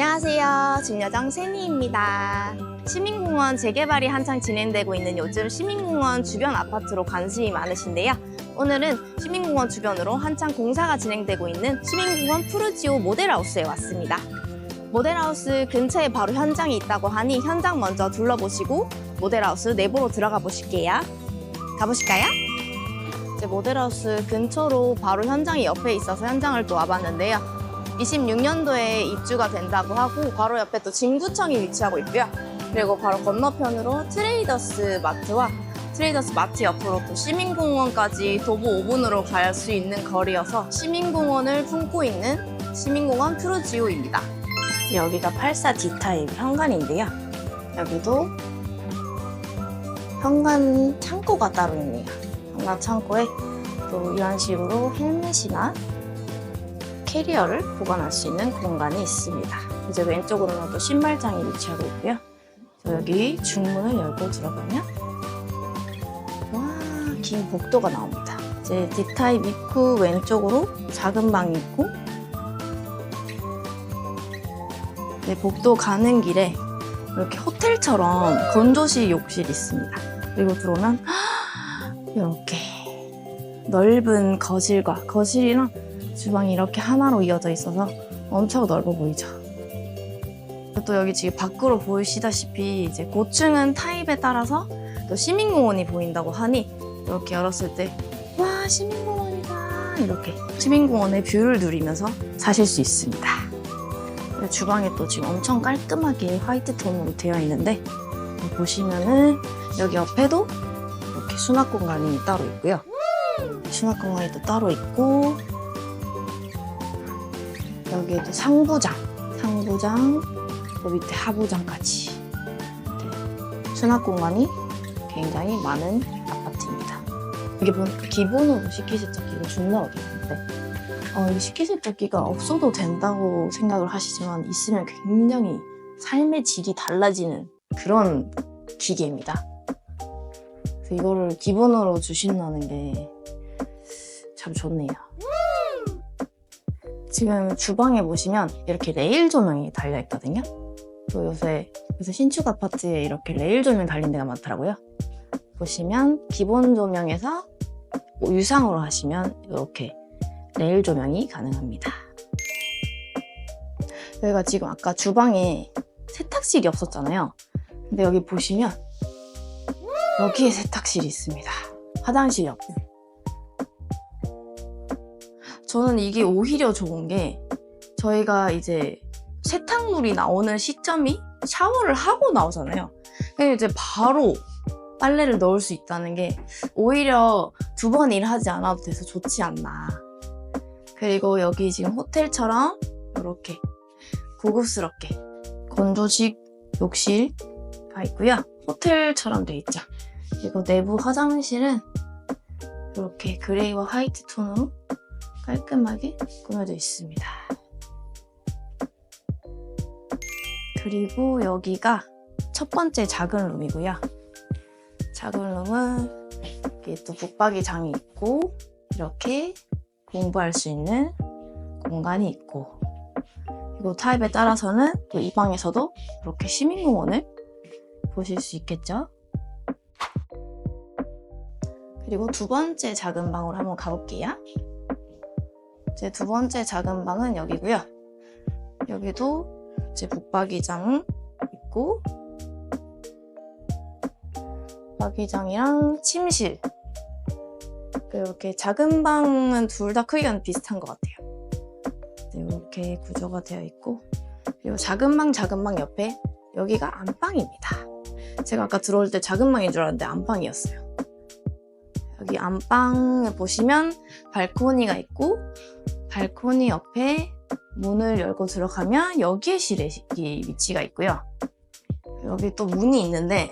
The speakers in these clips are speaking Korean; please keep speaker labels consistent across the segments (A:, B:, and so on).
A: 안녕하세요. 진여정 세니입니다. 시민공원 재개발이 한창 진행되고 있는 요즘 시민공원 주변 아파트로 관심이 많으신데요. 오늘은 시민공원 주변으로 한창 공사가 진행되고 있는 시민공원 푸르지오 모델하우스에 왔습니다. 모델하우스 근처에 바로 현장이 있다고 하니 현장 먼저 둘러보시고 모델하우스 내부로 들어가 보실게요. 가보실까요? 이제 모델하우스 근처로 바로 현장이 옆에 있어서 현장을 또 와봤는데요. 26년도에 입주가 된다고 하고 바로 옆에 또 진구청이 위치하고 있고요. 그리고 바로 건너편으로 트레이더스 마트와 트레이더스 마트 옆으로 또 시민공원까지 도보 5분으로 갈 수 있는 거리여서 시민공원을 품고 있는 시민공원 푸르지오입니다. 여기가 84D 타입 현관인데요. 여기도 현관 창고가 따로 있네요. 현관 창고에 또 이런 식으로 헬멧이나 캐리어를 보관할 수 있는 공간이 있습니다. 이제 왼쪽으로는 또 신발장이 위치하고 있고요. 저 여기 중문을 열고 들어가면 와, 긴 복도가 나옵니다. 이제 D타입 입구 왼쪽으로 작은 방이 있고 네, 복도 가는 길에 이렇게 호텔처럼 건조실 욕실이 있습니다. 그리고 들어오면 이렇게 넓은 거실과 거실이랑 주방이 이렇게 하나로 이어져 있어서 엄청 넓어 보이죠. 또 여기 지금 밖으로 보이시다시피 이제 고층은 타입에 따라서 또 시민공원이 보인다고 하니 이렇게 열었을 때 와 시민공원이다 이렇게 시민공원의 뷰를 누리면서 사실 수 있습니다. 주방에 또 지금 엄청 깔끔하게 화이트 톤으로 되어 있는데 보시면은 여기 옆에도 이렇게 수납 공간이 따로 있고요. 수납 공간이 또 따로 있고 여기에도 상부장, 상부장, 그 밑에 하부장까지 네. 수납 공간이 굉장히 많은 아파트입니다. 이게 본 기본으로 식기세척기가 쭉 나오게 있는데 어, 이 식기세척기가 없어도 된다고 생각을 하시지만 있으면 굉장히 삶의 질이 달라지는 그런 기계입니다. 그래서 이거를 기본으로 주신다는 게 참 좋네요. 지금 주방에 보시면 이렇게 레일 조명이 달려 있거든요. 또 요새 요새 신축 아파트에 이렇게 레일 조명 달린 데가 많더라고요. 보시면 기본 조명에서 뭐 유상으로 하시면 이렇게 레일 조명이 가능합니다. 여기가 지금 아까 주방에 세탁실이 없었잖아요. 근데 여기 보시면 여기에 세탁실이 있습니다. 화장실이 없고. 저는 이게 오히려 좋은 게 저희가 이제 세탁물이 나오는 시점이 샤워를 하고 나오잖아요. 그냥 이제 바로 빨래를 넣을 수 있다는 게 오히려 두 번 일하지 않아도 돼서 좋지 않나. 그리고 여기 지금 호텔처럼 이렇게 고급스럽게 건조식 욕실가 있고요. 호텔처럼 돼 있죠. 그리고 내부 화장실은 이렇게 그레이와 화이트 톤으로 깔끔하게 꾸며져 있습니다. 그리고 여기가 첫 번째 작은 룸이고요. 작은 룸은 이렇게 또 붙박이 장이 있고 이렇게 공부할 수 있는 공간이 있고 그리고 타입에 따라서는 또 이 방에서도 이렇게 시민공원을 보실 수 있겠죠. 그리고 두 번째 작은 방으로 한번 가볼게요. 제 두 번째 작은 방은 여기고요. 여기도 이제 북박이장 있고 북박이장이랑 침실 이렇게 작은 방은 둘 다 크기가 비슷한 것 같아요. 네, 이렇게 구조가 되어 있고 그리고 작은 방 작은 방 옆에 여기가 안방입니다. 제가 아까 들어올 때 작은 방인 줄 알았는데 안방이었어요. 여기 안방에 보시면 발코니가 있고 발코니 옆에 문을 열고 들어가면 여기에 실외식이 위치가 있고요. 여기 또 문이 있는데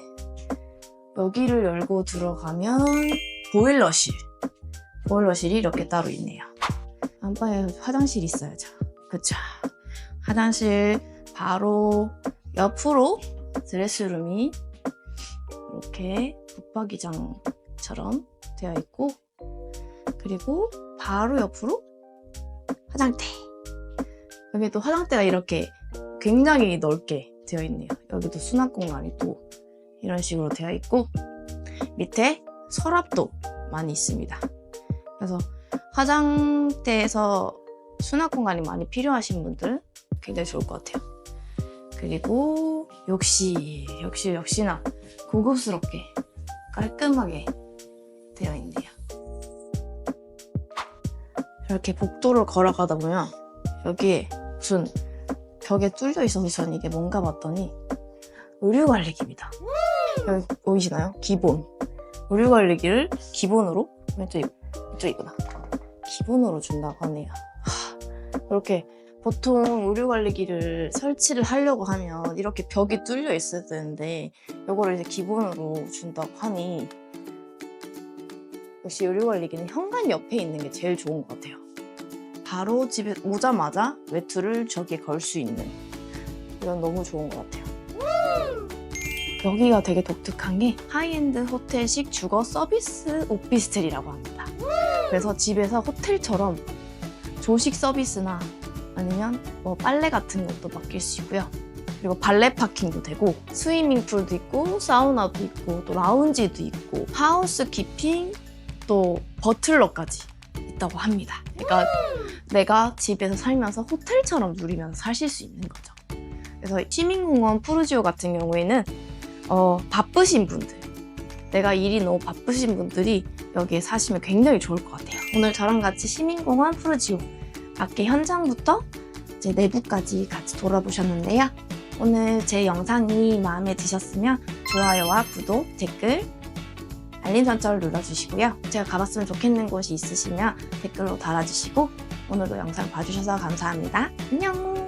A: 여기를 열고 들어가면 보일러실 보일러실이 이렇게 따로 있네요. 안방에 화장실 있어야죠. 그쵸? 화장실 바로 옆으로 드레스룸이 이렇게 붙박이장처럼 되어 있고 그리고 바로 옆으로 화장대 여기 또 화장대가 이렇게 굉장히 넓게 되어 있네요. 여기도 수납 공간이 또 이런 식으로 되어 있고 밑에 서랍도 많이 있습니다. 그래서 화장대에서 수납 공간이 많이 필요하신 분들 굉장히 좋을 것 같아요. 그리고 역시 역시 역시나 고급스럽게 깔끔하게 되어 있네요. 이렇게 복도를 걸어가다 보면 여기에 무슨 벽에 뚫려 있어서 전 이게 뭔가 봤더니 의류 관리기입니다. 여기 보이시나요? 기본 의류 관리기를 기본으로 왼쪽 이쪽이구나. 기본으로 준다고 하네요. 하, 이렇게 보통 의류 관리기를 설치를 하려고 하면 이렇게 벽이 뚫려 있어야 되는데 이거를 이제 기본으로 준다고 하니 역시 의류 관리기는 현관 옆에 있는 게 제일 좋은 것 같아요. 바로 집에 오자마자 외투를 저기에 걸 수 있는 이건 너무 좋은 것 같아요. 여기가 되게 독특한 게 하이엔드 호텔식 주거 서비스 오피스텔이라고 합니다. 그래서 집에서 호텔처럼 조식 서비스나 아니면 뭐 빨래 같은 것도 맡길 수 있고요. 그리고 발레 파킹도 되고 스위밍 풀도 있고 사우나도 있고 또 라운지도 있고 하우스 키핑 또 버틀러까지 있다고 합니다. 그러니까 내가 집에서 살면서 호텔처럼 누리면서 사실 수 있는 거죠. 그래서 시민공원 푸르지오 같은 경우에는 어, 바쁘신 분들, 내가 일이 너무 바쁘신 분들이 여기에 사시면 굉장히 좋을 것 같아요. 오늘 저랑 같이 시민공원 푸르지오 밖에 현장부터 이제 내부까지 같이 돌아보셨는데요. 오늘 제 영상이 마음에 드셨으면 좋아요와 구독, 댓글, 알림 설정을 눌러주시고요. 제가 가봤으면 좋겠는 곳이 있으시면 댓글로 달아주시고 오늘도 영상 봐주셔서 감사합니다. 안녕!